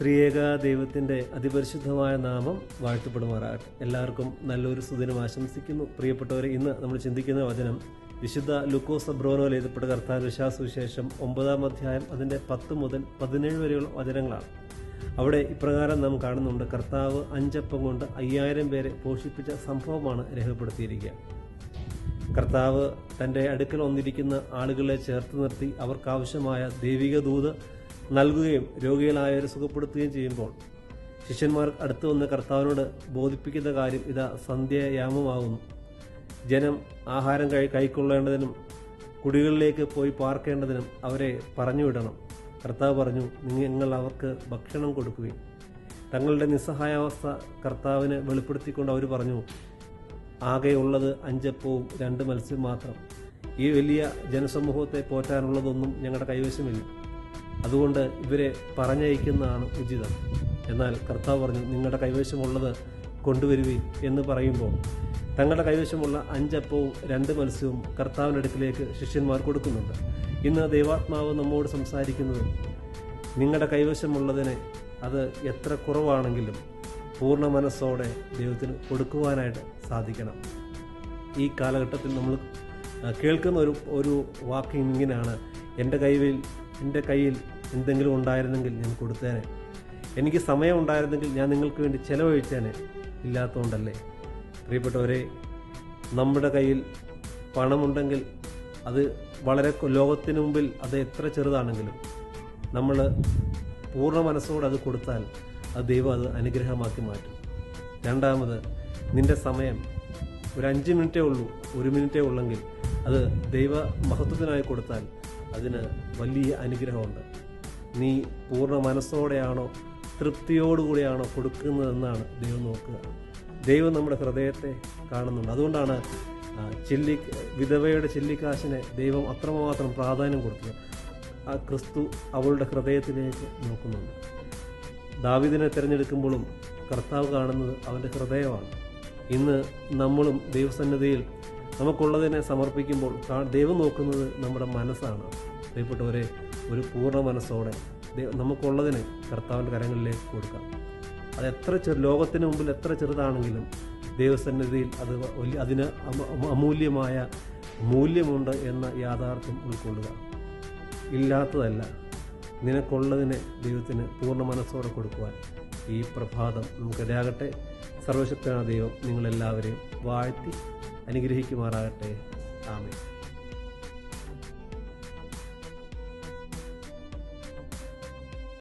ത്രിയേക ദൈവത്തിന്റെ അതിപരിശുദ്ധമായ നാമം വാഴ്ത്തപ്പെടുമാറാകട്ടെ. എല്ലാവർക്കും നല്ലൊരു സുദിനം ആശംസിക്കുന്നു. പ്രിയപ്പെട്ടവരെ ഇന്ന് നമ്മൾ ചിന്തിക്കുന്ന വചനം വിശുദ്ധ ലുക്കോസ് അബ്രോനോൽ എഴുതപ്പെട്ട കർത്താൻ വിശ്വാസവിശേഷം ഒമ്പതാം അധ്യായം അതിന്റെ പത്ത് മുതൽ പതിനേഴ് വരെയുള്ള വചനങ്ങളാണ്. അവിടെ ഇപ്രകാരം നാം കാണുന്നുണ്ട്. കർത്താവ് അഞ്ചപ്പം കൊണ്ട് അയ്യായിരം പേരെ പോഷിപ്പിച്ച സംഭവമാണ് രേഖപ്പെടുത്തിയിരിക്കുക. കർത്താവ് തന്റെ അടുക്കൽ വന്നിരിക്കുന്ന ആളുകളെ ചേർത്ത് നിർത്തി അവർക്കാവശ്യമായ ദൈവിക ദൂത് നൽകുകയും രോഗികളായവരെ സുഖപ്പെടുത്തുകയും ചെയ്യുമ്പോൾ ശിഷ്യന്മാർ അടുത്തു വന്ന് കർത്താവിനോട് ബോധിപ്പിക്കുന്ന കാര്യം ഇതാ സന്ധ്യയാമമാകുന്നു. ജനം ആഹാരം കഴി കൈക്കൊള്ളേണ്ടതിനും കുടികളിലേക്ക് പോയി പാർക്കേണ്ടതിനും അവരെ പറഞ്ഞുവിടണം കർത്താവ് പറഞ്ഞു നിങ്ങൾ അവർക്ക് ഭക്ഷണം കൊടുക്കുകയും തങ്ങളുടെ നിസ്സഹായാവസ്ഥ കർത്താവിന് വെളിപ്പെടുത്തിക്കൊണ്ട് അവർ പറഞ്ഞു ആകെയുള്ളത് അഞ്ചപ്പവും രണ്ട് മത്സ്യം മാത്രം. ഈ വലിയ ജനസമൂഹത്തെ പോറ്റാനുള്ളതൊന്നും ഞങ്ങളുടെ കൈവശമില്ല. അതുകൊണ്ട് ഇവരെ പറഞ്ഞയക്കുന്നതാണ് ഉചിതം. എന്നാൽ കർത്താവ് പറഞ്ഞു നിങ്ങളുടെ കൈവശമുള്ളത് കൊണ്ടുവരുവി എന്ന് പറയുമ്പോൾ തങ്ങളുടെ കൈവശമുള്ള അഞ്ചപ്പവും രണ്ട് മത്സ്യവും കർത്താവിന്റെ അടുക്കിലേക്ക് ശിഷ്യന്മാർ കൊടുക്കുന്നുണ്ട്. ഇന്ന് ദൈവാത്മാവ് നമ്മോട് സംസാരിക്കുന്നത് നിങ്ങളുടെ കൈവശമുള്ളതിനെ അത് എത്ര കുറവാണെങ്കിലും പൂർണ മനസ്സോടെ ദൈവത്തിന് കൊടുക്കുവാനായിട്ട് സാധിക്കണം. ഈ കാലഘട്ടത്തിൽ നമ്മൾ കേൾക്കുന്ന ഒരു ഒരു വാക്കിംഗ് ഇങ്ങനെയാണ് എന്റെ കൈവിൽ എന്റെ കയ്യിൽ എന്തെങ്കിലും ഉണ്ടായിരുന്നെങ്കിൽ ഞാൻ കൊടുത്തേനെ. എനിക്ക് സമയം ഉണ്ടായിരുന്നെങ്കിൽ ഞാൻ നിങ്ങൾക്ക് വേണ്ടി ചിലവഴിച്ചേനെ. ഇല്ലാത്തതുകൊണ്ടല്ലേ പ്രിയപ്പെട്ടവരെ നമ്മുടെ കയ്യിൽ പണമുണ്ടെങ്കിൽ അത് വളരെ ലോകത്തിന് മുമ്പിൽ അത് എത്ര ചെറുതാണെങ്കിലും നമ്മൾ പൂർണ മനസ്സോടെ അത് കൊടുത്താൽ അത് ദൈവം അത് അനുഗ്രഹമാക്കി മാറ്റും. രണ്ടാമത് നിന്റെ സമയം ഒരു അഞ്ച് മിനിറ്റേ ഉള്ളൂ ഒരു മിനിറ്റേ ഉള്ളെങ്കിൽ അത് ദൈവ മഹത്വത്തിനായി കൊടുത്താൽ അതിന് വലിയ അനുഗ്രഹമുണ്ട്. നീ പൂർണ മനസ്സോടെയാണോ തൃപ്തിയോടുകൂടിയാണോ കൊടുക്കുന്നതെന്നാണ് ദൈവം നോക്കുക. ദൈവം നമ്മുടെ ഹൃദയത്തെ കാണുന്നുണ്ട്. അതുകൊണ്ടാണ് ചില്ലി വിധവയുടെ ചില്ലിക്കാശിനെ ദൈവം അത്രമാത്രം പ്രാധാന്യം കൊടുത്തത്. ആ ക്രിസ്തു അവളുടെ ഹൃദയത്തിലേക്ക് നോക്കുന്നുണ്ട്. ദാവിദിനെ തിരഞ്ഞെടുക്കുമ്പോഴും കർത്താവ് കാണുന്നത് അവന്റെ ഹൃദയമാണ്. ഇന്ന് നമ്മളും ദൈവസന്നിധിയിൽ നമുക്കുള്ളതിനെ സമർപ്പിക്കുമ്പോൾ ദൈവം നോക്കുന്നത് നമ്മുടെ മനസ്സാണ്. പ്രിയപ്പെട്ടവരെ ഒരു പൂർണ മനസ്സോടെ നമുക്കുള്ളതിന് കർത്താവിന്റെ കരങ്ങളിലേക്ക് കൊടുക്കാം. അത് എത്ര ചെറു ലോകത്തിന് മുമ്പിൽ എത്ര ചെറുതാണെങ്കിലും ദൈവസന്നിധിയിൽ അത് വലിയ അതിന് അമ- അമ- അമൂല്യമായ മൂല്യമുണ്ട് എന്ന യാഥാർത്ഥ്യം ഉൾക്കൊള്ളുക. ഇല്ലാത്തതല്ല നിനക്കുള്ളതിനെ ദൈവത്തിന് പൂർണ മനസ്സോടെ കൊടുക്കുവാൻ ഈ പ്രഭാതം നമുക്കിടയാകട്ടെ. സർവശക്തനായ ദൈവം നിങ്ങളെല്ലാവരെയും വാഴ്ത്തി അനുഗ്രഹിക്കുമാറാകട്ടെ. ആമേ